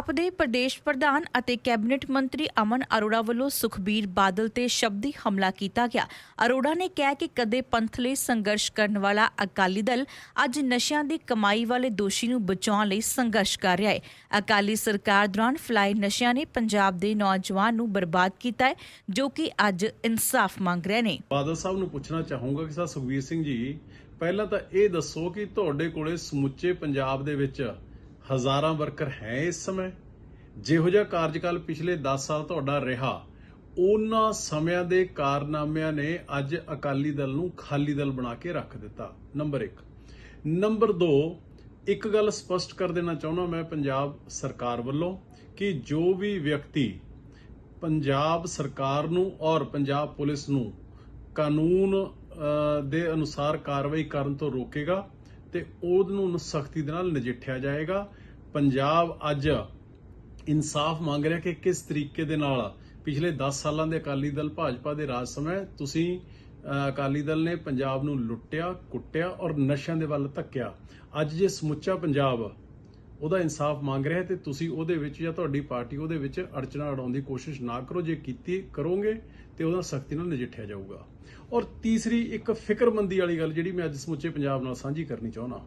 ਆਪ ਦੇ ਪ੍ਰਦੇਸ਼ ਪ੍ਰਧਾਨ ਅਤੇ ਕੈਬਨਿਟ ਮੰਤਰੀ ਅਮਨ ਅਰੋੜਾ ਵੱਲੋਂ ਸੁਖਬੀਰ ਬਾਦਲ ਤੇ ਸ਼ਬਦੀ ਹਮਲਾ ਕੀਤਾ ਗਿਆ। ਅਰੋੜਾ ਨੇ ਕਿਹਾ ਕਿ ਕਦੇ ਪੰਥ ਲਈ ਸੰਘਰਸ਼ ਕਰਨ ਵਾਲਾ ਅਕਾਲੀ ਦਲ ਅੱਜ ਨਸ਼ਿਆਂ ਦੀ ਕਮਾਈ ਵਾਲੇ ਦੋਸ਼ੀ ਨੂੰ ਬਚਾਉਣ ਲਈ ਸੰਘਰਸ਼ ਕਰ ਰਿਹਾ ਹੈ। ਅਕਾਲੀ ਸਰਕਾਰ ਦੌਰਾਨ ਫਲਾਈ ਨਸ਼ਿਆਂ ਨੇ ਪੰਜਾਬ ਦੇ ਨੌਜਵਾਨ ਨੂੰ ਬਰਬਾਦ ਕੀਤਾ ਹੈ, ਜੋ ਕਿ ਅੱਜ ਇਨਸਾਫ ਮੰਗ ਰਹੇ ਨੇ। ਬਾਦਲ ਸਾਹਿਬ ਨੂੰ ਪੁੱਛਣਾ ਚਾਹੂੰਗਾ ਕਿ ਸਰ ਸੁਖਬੀਰ ਸਿੰਘ ਜੀ, ਪਹਿਲਾਂ ਤਾਂ ਇਹ ਦੱਸੋ ਕਿ ਤੁਹਾਡੇ ਕੋਲੇ ਸਮੁੱਚੇ ਪੰਜਾਬ ਦੇ ਵਿੱਚ ਹਜ਼ਾਰਾਂ ਵਰਕਰ ਹੈ ਇਸ ਸਮੇਂ। ਜਿਹੋ ਜਿਹਾ ਕਾਰਜਕਾਲ ਪਿਛਲੇ 10 ਸਾਲ ਤੁਹਾਡਾ ਰਿਹਾ, ਉਹਨਾਂ ਸਮਿਆਂ ਦੇ ਕਾਰਨਾਮਿਆਂ ਨੇ ਅੱਜ ਅਕਾਲੀ ਦਲ ਨੂੰ ਖਾਲੀ ਦਲ ਬਣਾ ਕੇ ਰੱਖ ਦਿੱਤਾ। ਨੰਬਰ 1 ਨੰਬਰ 2 ਇੱਕ ਗੱਲ ਸਪਸ਼ਟ ਕਰ ਦੇਣਾ ਚਾਹੁੰਦਾ ਮੈਂ ਪੰਜਾਬ ਸਰਕਾਰ ਵੱਲੋਂ ਕਿ ਜੋ ਵੀ ਵਿਅਕਤੀ ਪੰਜਾਬ ਸਰਕਾਰ ਨੂੰ ਔਰ ਪੰਜਾਬ ਪੁਲਿਸ ਨੂੰ ਕਾਨੂੰਨ ਦੇ ਅਨੁਸਾਰ ਕਾਰਵਾਈ ਕਰਨ ਤੋਂ ਰੋਕੇਗਾ ਤੇ ਉਹਨੂੰ ਸਖਤੀ ਦੇ ਨਾਲ ਨਜਿੱਠਿਆ ਜਾਏਗਾ। ਪੰਜਾਬ ਅੱਜ ਇਨਸਾਫ ਮੰਗ ਰਿਹਾ ਕਿ ਕਿਸ ਤਰੀਕੇ ਦੇ ਨਾਲ ਪਿਛਲੇ 10 ਸਾਲਾਂ ਦੇ ਅਕਾਲੀ ਦਲ ਭਾਜਪਾ ਦੇ ਰਾਜ ਸਮੇਂ ਤੁਸੀਂ ਅਕਾਲੀ ਦਲ ਨੇ ਪੰਜਾਬ ਨੂੰ ਲੁੱਟਿਆ, ਕੁੱਟਿਆ ਔਰ ਨਸ਼ਿਆਂ ਦੇ ਵੱਲ ਧੱਕਿਆ। ਅੱਜ ਜੇ ਸਮੁੱਚਾ ਪੰਜਾਬ ਉਹਦਾ ਇਨਸਾਫ ਮੰਗ ਰਿਹਾ ਹੈ ਤੇ ਤੁਸੀਂ ਉਹਦੇ ਵਿੱਚ ਜਾਂ ਤੁਹਾਡੀ ਪਾਰਟੀ ਉਹਦੇ ਵਿੱਚ ਅੜਚਣਾ ਅੜਾਉਣ ਦੀ ਕੋਸ਼ਿਸ਼ ਨਾ ਕਰੋ। ਜੇ ਕੀਤੀ ਕਰੋਗੇ ਤੇ ਉਹਦਾ ਸਖਤੀ ਨਾਲ ਨਜਿੱਠਿਆ ਜਾਊਗਾ। ਔਰ ਤੀਸਰੀ ਇੱਕ ਫਿਕਰਮੰਦੀ ਵਾਲੀ ਗੱਲ ਜਿਹੜੀ ਮੈਂ ਅੱਜ ਸਮੁੱਚੇ ਪੰਜਾਬ ਨਾਲ ਸਾਂਝੀ ਕਰਨੀ ਚਾਹੁੰਦਾ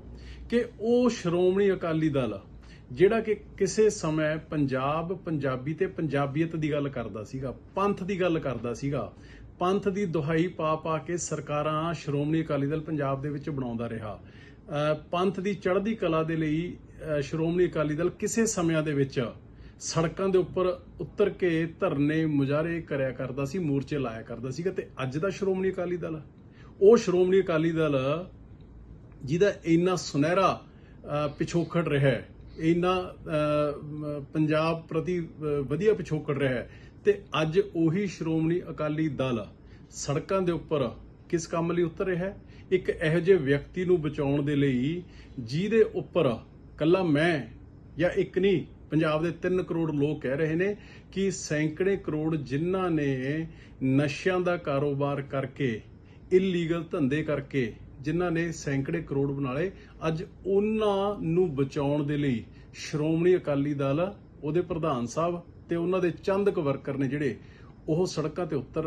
ਕਿ ਉਹ ਸ਼੍ਰੋਮਣੀ ਅਕਾਲੀ ਦਲ ਜਿਹੜਾ ਕਿ ਕਿਸੇ ਸਮੇਂ ਪੰਜਾਬ, ਪੰਜਾਬੀ ਤੇ ਪੰਜਾਬੀਅਤ ਦੀ ਗੱਲ ਕਰਦਾ ਸੀਗਾ, ਪੰਥ ਦੀ ਗੱਲ ਕਰਦਾ ਸੀਗਾ, ਪੰਥ ਦੀ ਦੁਹਾਈ ਪਾ ਪਾ ਕੇ ਸਰਕਾਰਾਂ ਸ਼੍ਰੋਮਣੀ ਅਕਾਲੀ ਦਲ ਪੰਜਾਬ ਦੇ ਵਿੱਚ ਬਣਾਉਂਦਾ ਰਿਹਾ। ਪੰਥ ਦੀ ਚੜ੍ਹਦੀ ਕਲਾ ਦੇ ਲਈ ਸ਼੍ਰੋਮਣੀ ਅਕਾਲੀ ਦਲ ਕਿਸੇ ਸਮਿਆਂ ਦੇ ਵਿੱਚ ਸੜਕਾਂ ਦੇ ਉੱਪਰ ਉਤਰ ਕੇ ਧਰਨੇ ਮੁਜ਼ਾਹਰੇ ਕਰਿਆ ਕਰਦਾ ਸੀ, ਮੋਰਚੇ ਲਾਇਆ ਕਰਦਾ ਸੀਗਾ ਤੇ ਅੱਜ ਦਾ ਸ਼੍ਰੋਮਣੀ ਅਕਾਲੀ ਦਲ ਉਹ ਸ਼੍ਰੋਮਣੀ ਅਕਾਲੀ ਦਲ ਜਿਹਦਾ ਇੰਨਾ ਸੁਨਹਿਰਾ ਪਿਛੋਕੜ ਰਿਹਾ ਹੈ, ਇੰਨਾ ਪੰਜਾਬ ਪ੍ਰਤੀ ਵਧੀਆ ਪਿਛੋਕੜ ਰਿਹਾ ਹੈ ਤੇ ਅੱਜ ਉਹੀ ਸ਼੍ਰੋਮਣੀ ਅਕਾਲੀ ਦਲ ਸੜਕਾਂ ਦੇ ਉੱਪਰ ਕਿਸ ਕੰਮ ਲਈ ਉਤਰ ਰਿਹਾ ਹੈ? ਇੱਕ ਇਹੋ ਜਿਹੇ ਵਿਅਕਤੀ ਨੂੰ ਬਚਾਉਣ ਦੇ ਲਈ ਜਿਹਦੇ ਉੱਪਰ ਕੱਲਾ ਮੈਂ ਜਾਂ ਇੱਕ ਨਹੀਂ, ਪੰਜਾਬ ਦੇ 3 ਕਰੋੜ ਲੋਕ ਕਹਿ ਰਹੇ ਨੇ ਕਿ ਸੈਂਕੜੇ ਕਰੋੜ ਜਿਨ੍ਹਾਂ ਨੇ ਨਸ਼ਿਆਂ ਦਾ ਕਾਰੋਬਾਰ ਕਰਕੇ ਇਲੀਗਲ ਧੰਦੇ ਕਰਕੇ ਜਿਨ੍ਹਾਂ ਨੇ ਸੈਂਕੜੇ ਕਰੋੜ ਬਣਾ ਲਏ ਅੱਜ ਉਹਨਾਂ ਨੂੰ ਬਚਾਉਣ ਦੇ ਲਈ ਸ਼੍ਰੋਮਣੀ ਅਕਾਲੀ ਦਲ, ਉਹਦੇ ਪ੍ਰਧਾਨ ਸਾਹਿਬ ਤੇ ਉਹਨਾਂ ਦੇ ਚੰਦ ਕੁ ਵਰਕਰ ਨੇ ਜਿਹੜੇ, ਉਹ ਸੜਕਾਂ ਤੇ ਉਤਰ